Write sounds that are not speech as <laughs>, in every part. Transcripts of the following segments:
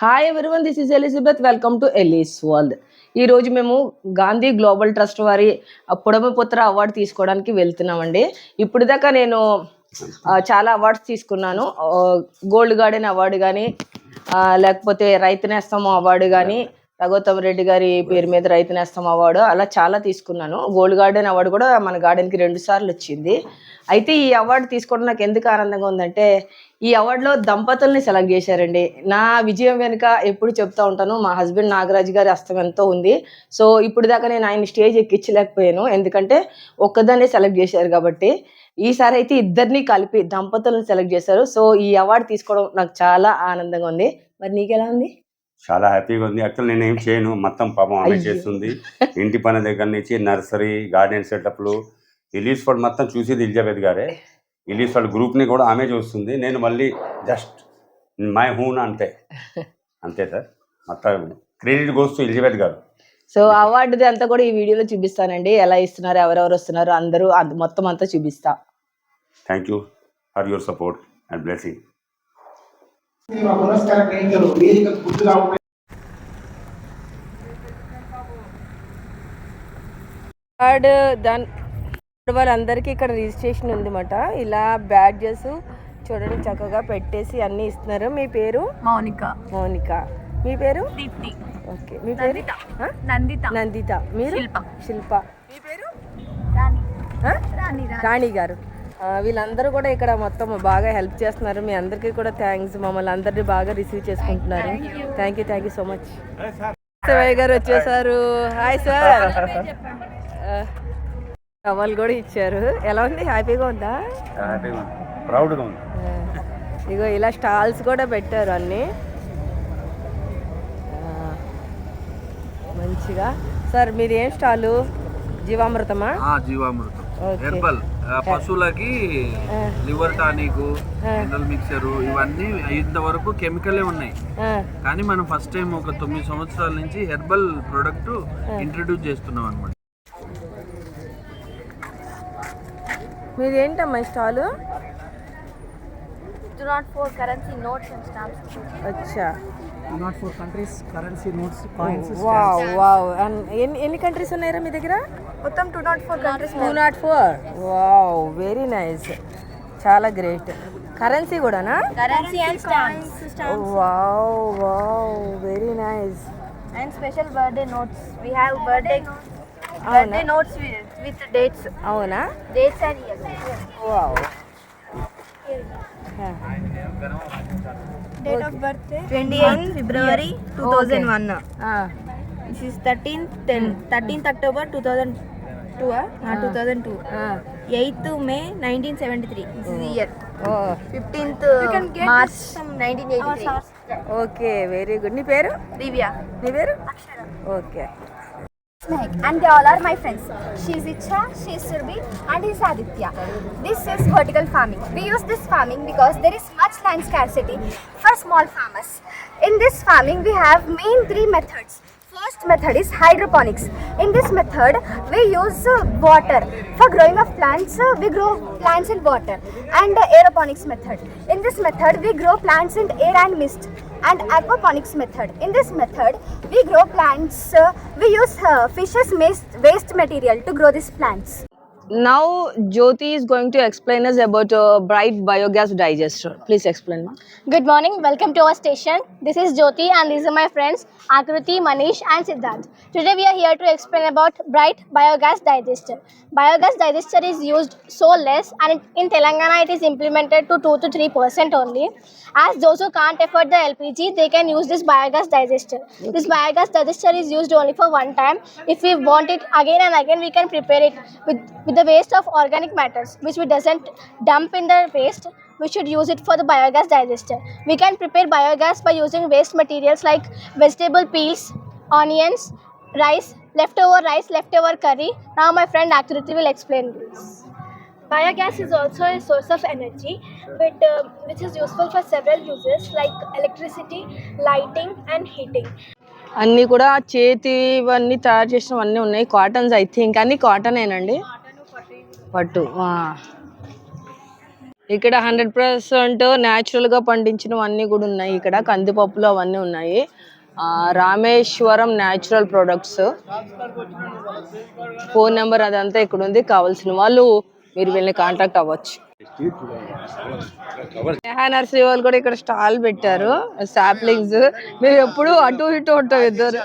Hi everyone this is Elizabeth welcome to Elis World ఈరోజు మేము Gandhi global trust వారి పుడమపుత్ర award తీసుకోవడానికి వెళ్తున్నామండి. ఇప్పుడు దాకా నేను చాలా అవార్డ్స్ తీసుకున్నాను. గోల్డ్ గార్డెన్ అవార్డు కానీ లేకపోతే రైతు నేస్తం అవార్డు కానీ రఘోత్తమ్ రెడ్డి గారి పేరు మీద రైతు నేస్తం అవార్డు అలా చాలా తీసుకున్నాను. గోల్డ్ గార్డెన్ అవార్డు కూడా మన గార్డెన్కి రెండు సార్లు వచ్చింది. అయితే ఈ అవార్డు తీసుకోవడం నాకు ఎందుకు ఆనందంగా ఉందంటే ఈ అవార్డులో దంపతుల్ని సెలెక్ట్ చేశారండి. నా విజయం వెనుక ఎప్పుడు చెప్తా ఉంటాను మా హస్బెండ్ నాగరాజు గారి హస్తం ఎంతో ఉంది. సో ఇప్పుడు దాకా నేను ఆయన స్టేజ్ ఎక్కించలేకపోయాను. ఎందుకంటే ఒక్కదాన్నే సెలెక్ట్ చేశారు కాబట్టి. ఈసారి అయితే ఇద్దరిని కలిపి దంపతులను సెలెక్ట్ చేశారు. సో ఈ అవార్డు తీసుకోవడం నాకు చాలా ఆనందంగా ఉంది. మరి నీకెలా ఉంది? చాలా హ్యాపీగా ఉంది. యాక్చువల్ నేను ఏం చేయను. మొత్తం పాపం ఆమె. చేస్తుంది. ఇంటి పని దగ్గర నుంచి నర్సరీ గార్డెన్ సెటప్లు ఇలీస్ ఫండ్ మొత్తం చూసేది ఎలిజబెత్ గారే. ఇలీస్ ఫండ్ గ్రూప్ని కూడా ఆమె చూస్తుంది. నేను మళ్ళీ జస్ట్ మై హూన్ అంతే. అంతే సార్. మొత్తం credit goes Elizabeth garu. So అవార్డుది అంతా కూడా ఈ వీడియోలో చూపిస్తానండి. ఎలా ఇస్తున్నారు ఎవరెవరు వస్తున్నారు అందరూ అంత- మొత్తం అంతా చూపిస్తా. Thank you for your support and blessing మా కార్డ్ దాని వాళ్ళందరికీ ఇక్కడ రిజిస్ట్రేషన్ ఉందన్నమాట. ఇలా బ్యాడ్జెస్ చూడండి చక్కగా పెట్టేసి అన్ని ఇస్తున్నారు. మీ పేరు? మౌనిక. మౌనిక. మీ పేరు? దీప్తి. ఓకే. మీ పేరు? నందిత. నందిత. మీరు? శిల్ప. శిల్ప. మీ పేరు? రాణి. గారు. వీళ్ళందరూ కూడా ఇక్కడ మొత్తం బాగా హెల్ప్ చేస్తున్నారు. మీ అందరికీ కూడా థ్యాంక్స్. మమ్మల్ని అందరినీ బాగా రిసీవ్ చేసుకుంటున్నారు. Thank you thank you so much garu వచ్చేసారు. హాయ్ సార్ టవల్ కూడా ఇచ్చారు. ఎలా ఉంది? హ్యాపీగా ఉందా? హ్యాపీగా ఉంది. ప్రౌడ్గా ఉంది. ఇగో ఇలా స్టాల్స్ కూడా పెట్టారు అన్ని. మంచిగా. సార్ మీది ఏం స్టాలు? జీవామృతమా? ఆ, జీవామృతం. హెర్బల్. ఆ, పశువులకి లివర్ టానిక్ మినరల్ మిక్సర్ ఇవన్నీ ఇంతవరకు కెమికలే ఉన్నాయి. కానీ మనం ఫస్ట్ టైం ఒక తొమ్మిది సంవత్సరాల నుంచి హెర్బల్ ప్రొడక్ట్ ఇంట్రడ్యూస్ చేస్తున్నాం అనమాట మీది ఏంటమ్మా స్టాలు. అచ్చా. Not for countries currency notes coins wow wow and ఎన్ని ఎన్ని కంట్రీస్ ఉన్నాయరా మీ దగ్గర? మొత్తం two not four countries two not four wow very nice చాలా గ్రేట్ కరెన్సీ కూడానా? Currency and stamps wow wow very nice and special birthday notes we have birthday birthday notes with dates అవునా? Dates and date of birth twenty eighth February two thousand one this is thirteenth ten thirteenth October two thousand two two thousand two eighth May nineteen seventy three this is year oh fifteenth March nineteen eighty okay very good నీ పేరు? దివ్య నీ పేరు? Okay And they all are my friends. She's Icha, she's Surbi, and he's Aditya. This is vertical farming. We use this farming because there is much land scarcity for small farmers. In this farming, we have main three methods. First method is hydroponics. In this method, we use uh, water. For growing of plants, uh, we grow plants in water. And uh, aeroponics method. In this method, we grow plants in air and mist. And aquaponics method. In this method, we grow plants. Uh, we use uh, fishes' waste, waste material to grow these plants. Now Jyoti is going to explain us about uh, bright biogas digester. Please explain, ma. Good morning. Welcome to our station. This is Jyoti, and these are my friends Akruti, Manish, and Siddharth. Today we are here to explain about Bright Biogas Digester. Biogas digester is used so less, and in Telangana it is implemented to two to three percent only. As those who can't afford the LPG, they can use this biogas digester. This biogas digester is used only for one time. If we want it again and again, we can prepare it with with the waste of organic matters, which we doesn't dump in the waste we should use it for the biogas digester. We can prepare biogas by using waste materials like vegetable peels, onions, rice, leftover rice, leftover curry. Now my friend Akruti will explain this. Biogas is also a source of energy but, uh, which is useful for several uses like electricity, lighting and heating. అన్నీ కూడా చేతి ఇవన్నీ తయారు చేసినవన్నీ ఉన్నాయి cottons I think అన్ని cotton ఏనండి పట్టు. ఇక్కడ హండ్రెడ్ పర్సెంట్ న్యాచురల్గా పండించినవన్నీ కూడా ఉన్నాయి. ఇక్కడ కందిపప్పులు అవన్నీ ఉన్నాయి. Rameswaram natural products. Phone number అదంతా ఇక్కడ ఉంది. కావాల్సిన వాళ్ళు మీరు వీళ్ళని కాంటాక్ట్ అవ్వచ్చు. నేహా నర్సరీ వాళ్ళు కూడా ఇక్కడ స్టాల్ పెట్టారు. సాప్లింగ్స్. మీరు ఎప్పుడు అటు ఇటు ఉంటాం ఇద్దరు.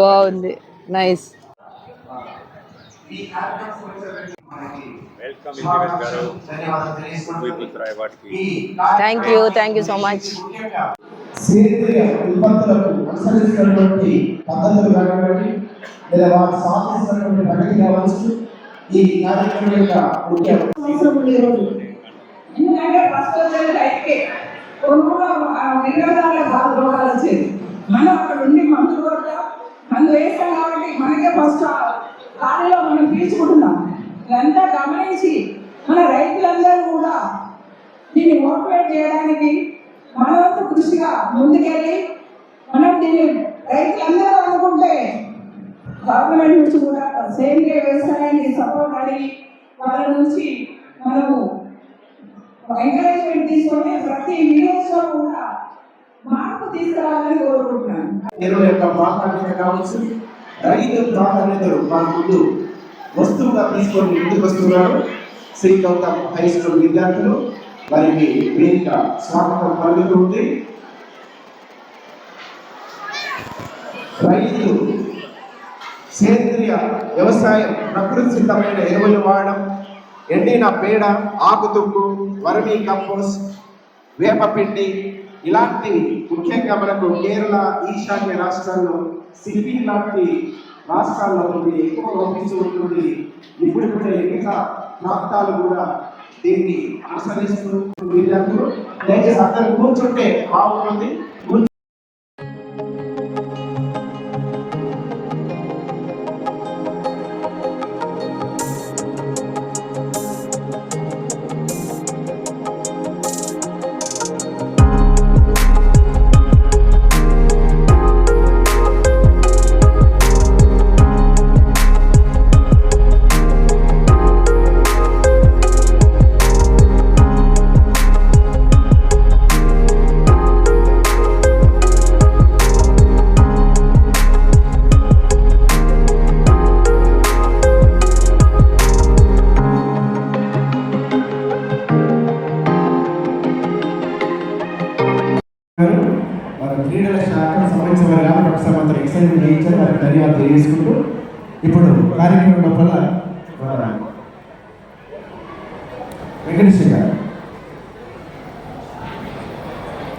బాగుంది. Nice. Thank you thank you so much సేంద్రియ ఉత్పత్తులకు అనుసరిస్తున్నటువంటి పద్ధతులు కానివ్వండి లేదా వారు సాధిస్తున్నటువంటి ప్రగతి కావచ్చు ఈ కార్యక్రమం యొక్క ముఖ్య ఎందుకంటే ఫస్ట్ వచ్చేది రైతుకే. కొనుగోలు వినియోగదారులకు బాగా రోగాలు వచ్చేది మనం అక్కడ ఉండి మందులు కొడతాం మందు వేస్తాం కాబట్టి మనకే ఫస్ట్ ఖాళీలో మనం పీల్చుకుంటున్నాం. ఇదంతా గమనించి మన రైతులందరూ కూడా దీన్ని మోటివేట్ చేయడానికి మన వంతు కృషిగా ముందుకెళ్ళి మనం దీన్ని రైతులందరూ అనుకుంటే గవర్నమెంట్ నుంచి కూడా సేంద్రియ వ్యవసాయానికి సపోర్ట్ అడిగి వాళ్ళ నుంచి మనము ఎంకరేజ్మెంట్ తీసుకొని ప్రతి విలేజ్లో కూడా మార్పు తీసుకురావాలని కోరుకుంటున్నాను. ఎరువుల యొక్క ప్రాధాన్యత కావచ్చు రైతు ప్రాధాన్యతలు మన ముందు వస్తువుగా తీసుకొని ముందుకు వస్తున్నారు. శ్రీ గౌతమ్ హై స్కూల్ విద్యార్థులు వారికి వేదిక స్వాగతం పలుకుతుంది రైతులు సేంద్రియ వ్యవసాయం ప్రకృతి సిద్ధమైన ఎరువులు వాడడం ఎండిన పేడ ఆకుతుక్కు వర్మీ కంపోస్ట్ వేపపిండి ఇలాంటి ముఖ్యంగా మనకు కేరళ ఈశాన్య రాష్ట్రాల్లో సిక్కిం లాంటి రాష్ట్రాల్లో నుండి ఎక్కువ పంపిస్తూ ఉంటుంది ఇప్పుడిప్పుడే ఎన్నిక ప్రాంతాలు కూడా దీన్ని అనుసరిస్తూ వీళ్ళందరూ దయచేసి అందరూ కూర్చుంటే బాగుంటుంది.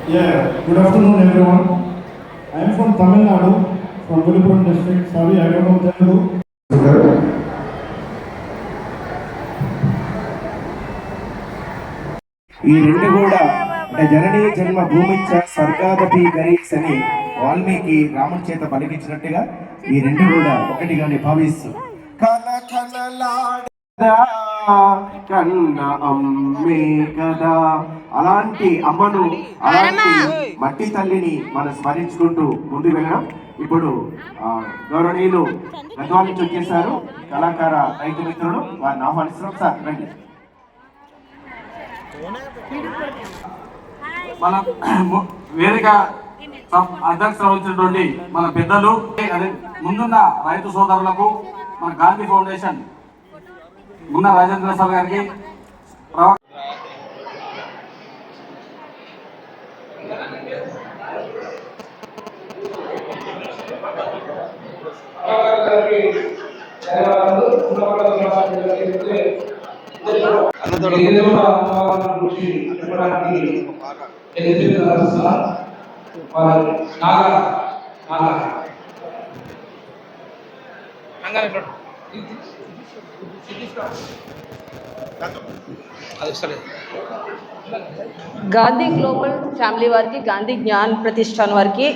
Yeah good afternoon everyone I'm from Tamil Nadu from Villupuram district ఈ రెండు కూడా అంటే జననీయ జన్మ భూమిచ్చ సర్గాదపి గరీక్స్ అని వాల్మీకి రాముని చేత పలికించినట్టుగా ఈ రెండు కూడా ఒకటిగానే భావిస్తూ కళ కన్న అమ్మే కదా. అలాంటి అమ్మను అలాంటి మట్టి తల్లిని మనం స్మరించుకుంటూ ముందు వెళ్ళడం ఇప్పుడు గౌరవనీయులు గద్వాల నుంచి వచ్చేసారు కళాకార రైతు మిత్రుడు వారిని ఆహ్వానిస్తున్నాం సార్ రండి. మన వేదిక అధ్యక్షత వహించినటువంటి మన పెద్దలు ముందున్న రైతు సోదరులకు మన గాంధీ ఫౌండేషన్ ఉన్న రాజేంద్ర సార్ గారికి ప్రవ- గాంధీ గ్లోబల్ ఫ్యామిలీ వారికి గాంధీ జ్ఞాన్ ప్రతిష్టాన్ వారికి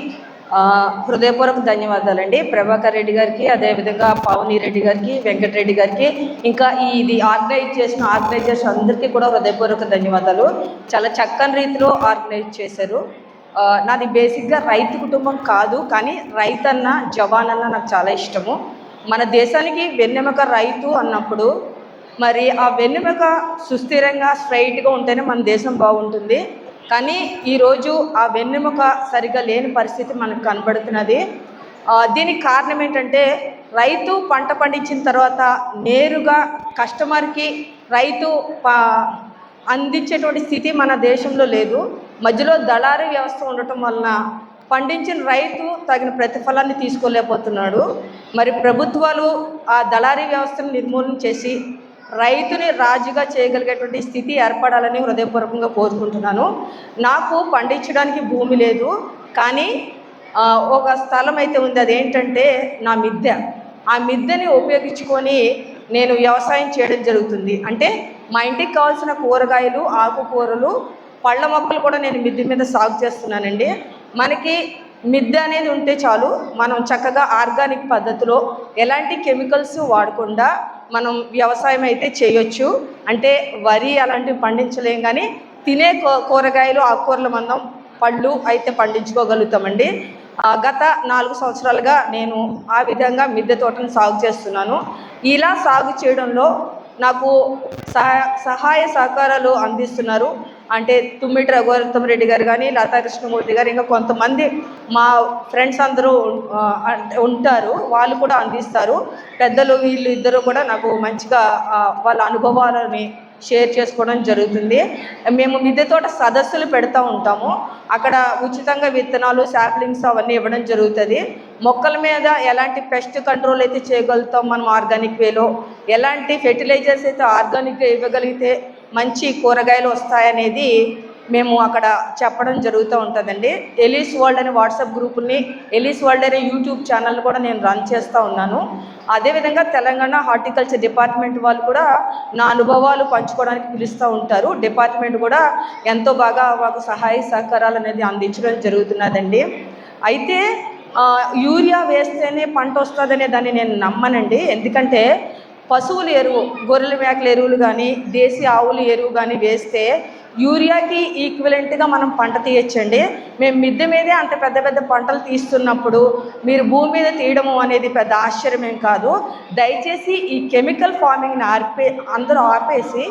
హృదయపూర్వక ధన్యవాదాలండి. ప్రభాకర్ రెడ్డి గారికి అదేవిధంగా పావని రెడ్డి గారికి వెంకటరెడ్డి గారికి ఇంకా ఈ ఇది ఆర్గనైజ్ చేసిన ఆర్గనైజర్స్ అందరికీ కూడా హృదయపూర్వక ధన్యవాదాలు. చాలా చక్కని రీతిలో ఆర్గనైజ్ చేశారు. నాది బేసిక్గా రైతు కుటుంబం కాదు కానీ రైతన్న జవాన్ అన్న నాకు చాలా ఇష్టము. మన దేశానికి వెన్నెముక రైతు అన్నప్పుడు మరి ఆ వెన్నెముక సుస్థిరంగా స్ట్రైట్గా ఉంటేనే మన దేశం బాగుంటుంది. కానీ ఈరోజు ఆ వెన్నెముక సరిగా లేని పరిస్థితి మనకు కనబడుతున్నది. దీనికి కారణం ఏంటంటే రైతు పంట పండించిన తర్వాత నేరుగా కస్టమర్కి రైతు అందించేటువంటి స్థితి మన దేశంలో లేదు. మధ్యలో దళారీ వ్యవస్థ ఉండటం వలన పండించిన రైతు తగిన ప్రతిఫలాన్ని తీసుకోలేకపోతున్నాడు. మరి ప్రభుత్వాలు ఆ దళారీ వ్యవస్థను నిర్మూలన చేసి రైతుని రాజుగా చేయగలిగేటువంటి స్థితి ఏర్పడాలని హృదయపూర్వకంగా కోరుకుంటున్నాను. నాకు పండించడానికి భూమి లేదు కానీ ఒక స్థలం అయితే ఉంది. అదేంటంటే నా మిద్దె. ఆ మిద్దెని ఉపయోగించుకొని నేను వ్యవసాయం చేయడం జరుగుతుంది. అంటే మా ఇంటికి కావాల్సిన కూరగాయలు ఆకుకూరలు పళ్ళ మొక్కలు కూడా నేను మిద్దె మీద సాగు చేస్తున్నానండి. మనకి మిద్దె అనేది ఉంటే చాలు మనం చక్కగా ఆర్గానిక్ పద్ధతిలో ఎలాంటి కెమికల్స్ వాడకుండా మనం వ్యవసాయం అయితే చేయొచ్చు. అంటే వరి అలాంటివి పండించలేం కానీ తినే కూరగాయలు ఆకుకూరలు మందం పళ్ళు అయితే పండించుకోగలుగుతామండి. ఆ, గత నాలుగు సంవత్సరాలుగా నేను ఆ విధంగా మిద్దె తోటను సాగు చేస్తున్నాను. ఇలా సాగు చేయడంలో నాకు సహాయ సహాయ సహకారాలు అందిస్తున్నారు. అంటే తుమ్మిటి రఘువరత్తం రెడ్డి గారు కానీ లతా కృష్ణమూర్తి గారు ఇంకా కొంతమంది మా ఫ్రెండ్స్ అందరూ ఉంటారు. వాళ్ళు కూడా అందిస్తారు. పెద్దలు వీళ్ళు ఇద్దరు కూడా నాకు మంచిగా వాళ్ళ అనుభవాలని షేర్ చేసుకోవడం జరుగుతుంది. మేము మిద్దె తోట సదస్సులు పెడతా ఉంటాము. అక్కడ ఉచితంగా విత్తనాలు శాప్లింగ్స్ అవన్నీ ఇవ్వడం జరుగుతుంది. మొక్కల మీద ఎలాంటి పెస్ట్ కంట్రోల్ అయితే చేయగలుగుతాం మనం ఆర్గానిక్ వేలో? ఎలాంటి ఫెర్టిలైజర్స్ అయితే ఆర్గానిక్గా ఇవ్వగలిగితే మంచి కూరగాయలు వస్తాయనేది మేము అక్కడ చెప్పడం జరుగుతూ ఉంటుందండి. ఎలీస్ వరల్డ్ అనే వాట్సాప్ గ్రూపుల్ని ఎలీస్ వరల్డ్ అనే యూట్యూబ్ ఛానల్ కూడా నేను రన్ చేస్తూ ఉన్నాను. అదేవిధంగా తెలంగాణ హార్టికల్చర్ డిపార్ట్మెంట్ వాళ్ళు కూడా నా అనుభవాలు పంచుకోవడానికి పిలుస్తూ ఉంటారు. డిపార్ట్మెంట్ కూడా ఎంతో బాగా మాకు సహాయ సహకారాలు అనేది అందించడం జరుగుతున్నదండి. అయితే యూరియా వేస్తేనే పంట వస్తుందనే దాన్ని నేను నమ్మనండి. ఎందుకంటే పశువుల ఎరువు గొర్రెల మేకల ఎరువులు కానీ దేశీ ఆవుల ఎరువు కానీ వేస్తే యూరియాకి ఈక్వలెంట్గా మనం పంట తీయచ్చండి. మేము మిద్దె మీదే అంత పెద్ద పెద్ద పంటలు తీస్తున్నప్పుడు మీరు భూమి మీద తీయడము అనేది పెద్ద ఆశ్చర్యమేం కాదు. దయచేసి ఈ కెమికల్ ఫార్మింగ్ని ఆర్పే అందరూ ఆపేసి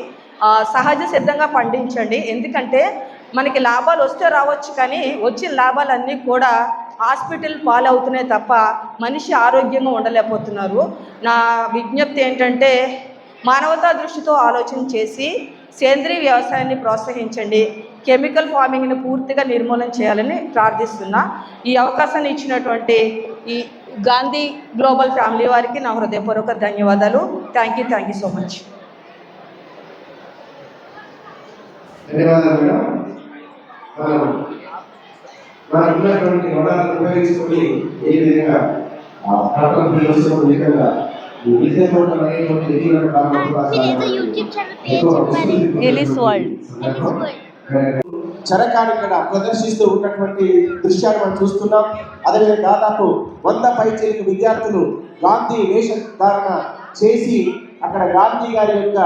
సహజ సిద్ధంగా పండించండి. ఎందుకంటే మనకి లాభాలు వస్తే రావచ్చు కానీ వచ్చిన లాభాలన్నీ కూడా హాస్పిటల్ పాలవుతున్నాయి తప్ప మనిషి ఆరోగ్యంగా ఉండలేకపోతున్నారు. నా విజ్ఞప్తి ఏంటంటే మానవతా దృష్టితో ఆలోచన చేసి సేంద్రీయ వ్యవసాయాన్ని ప్రోత్సహించండి. కెమికల్ ఫార్మింగ్ని పూర్తిగా నిర్మూలన చేయాలని ప్రార్థిస్తున్నా. ఈ అవకాశాన్ని ఇచ్చినటువంటి ఈ గాంధీ గ్లోబల్ ఫ్యామిలీ వారికి నా హృదయపూర్వక ధన్యవాదాలు. Thank you thank you so much. ధన్యవాదాలు ఎలిస్ వరల్డ్. చరకాన్ని ఇక్కడ ప్రదర్శిస్తూ ఉన్నటువంటి దృశ్యాలు మనం చూస్తున్నాం అదేవిధంగా దాదాపు వంద పైచీలకు విద్యార్థులు గాంధీ వేషధారణ చేసి అక్కడ గాంధీ గారి యొక్క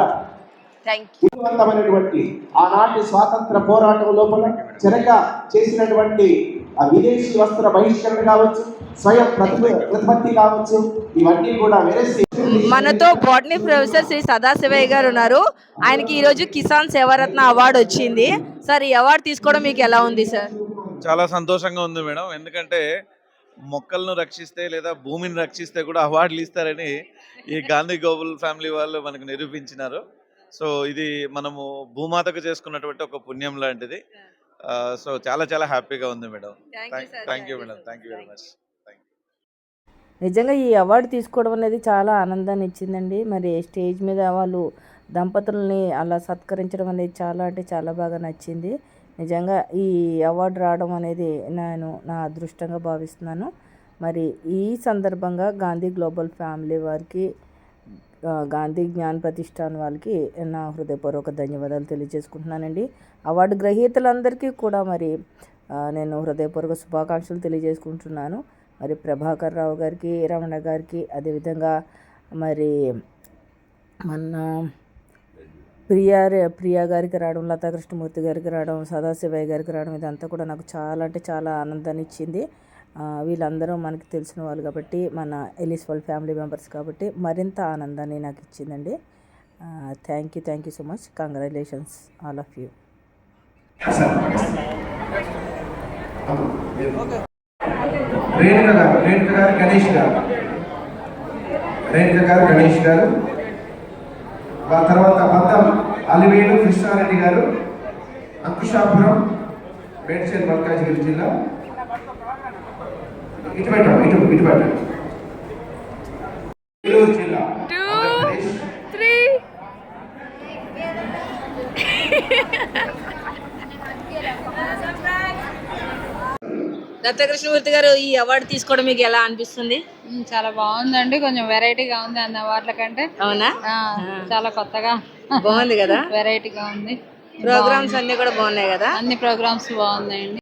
విజయవంతమైనటువంటి ఆనాటి స్వాతంత్ర పోరాటం లోపల చెరక చేసినటువంటి ఆ విదేశీ వస్త్ర బహిష్కరణ కావచ్చు స్వయం ప్రతిభ ప్రతిపత్తి కావచ్చు ఇవన్నీ కూడా వెరసి మనతో బాటనీ ప్రొఫెసర్ శ్రీ సదాశివయ్య గారు ఉన్నారు. ఆయనకి ఈరోజు కిసాన్ సేవారత్న అవార్డు వచ్చింది. సార్ ఈ అవార్డు తీసుకోవడం మీకు ఎలా ఉంది సార్? చాలా సంతోషంగా ఉంది మేడం. ఎందుకంటే మొక్కలను రక్షిస్తే లేదా భూమిని రక్షిస్తే కూడా అవార్డులు ఇస్తారని ఈ గాంధీ గ్లోబల్ ఫ్యామిలీ వాళ్ళు మనకు నిరూపించినారు. సో ఇది మనము భూమాతకు చేసుకున్నటువంటి ఒక పుణ్యం లాంటిది. సో చాలా చాలా హ్యాపీగా ఉంది madam. Thank you madam. Thank you very much. నిజంగా ఈ అవార్డు తీసుకోవడం అనేది చాలా ఆనందాన్ని ఇచ్చిందండి. మరి స్టేజ్ మీద వాళ్ళు దంపతుల్ని అలా సత్కరించడం అనేది చాలా అంటే చాలా బాగా నచ్చింది. నిజంగా ఈ అవార్డు రావడం అనేది నేను నా అదృష్టంగా భావిస్తున్నాను. మరి ఈ సందర్భంగా గాంధీ గ్లోబల్ ఫ్యామిలీ వారికి గాంధీ జ్ఞాన్ ప్రతిష్టాన్ వాళ్ళకి నా హృదయపూర్వక ధన్యవాదాలు తెలియజేసుకుంటున్నానండి. అవార్డు గ్రహీతలందరికీ కూడా మరి నేను హృదయపూర్వక శుభాకాంక్షలు తెలియజేసుకుంటున్నాను. మరి ప్రభాకర్ రావు గారికి రమణ గారికి అదేవిధంగా మరి మన ప్రియా ప్రియా గారికి రావడం లతా కృష్ణమూర్తి గారికి రావడం సదాశివయ్య గారికి రావడం ఇదంతా కూడా నాకు చాలా అంటే చాలా ఆనందాన్ని ఇచ్చింది. వీళ్ళందరూ మనకి తెలిసిన వాళ్ళు కాబట్టి మన ఎలిస్ వాళ్ళ ఫ్యామిలీ మెంబర్స్ కాబట్టి మరింత ఆనందాన్ని నాకు ఇచ్చిందండి. Thank you thank you so much congratulations all of you Renuka garu Renuka garu Ganesh గారు. రేణుక గారు గణేష్ గారు. ఆ తర్వాత బద్దం అలివేలు కృష్ణారెడ్డి గారు. అంకుశాపురం మేడ్చల్ మల్కాజ్గిరి జిల్లా. ఇటు పెట్టండి ఇటు ఇటు పెట్టండి జిల్లా గారు ఈ అవార్డు తీసుకోవడం మీకు ఎలా అనిపిస్తుంది? చాలా బాగుందండి. కొంచెం వెరైటీగా ఉంది అన్న వాటి కంటే అవునా? ఆ, చాలా కొత్తగా. బాగుంది కదా? <laughs> వెరైటీగా ఉంది. ప్రోగ్రామ్స్ అన్ని కూడా బాగున్నాయి కదా? అన్ని ప్రోగ్రామ్స్ బాగున్నాయండి.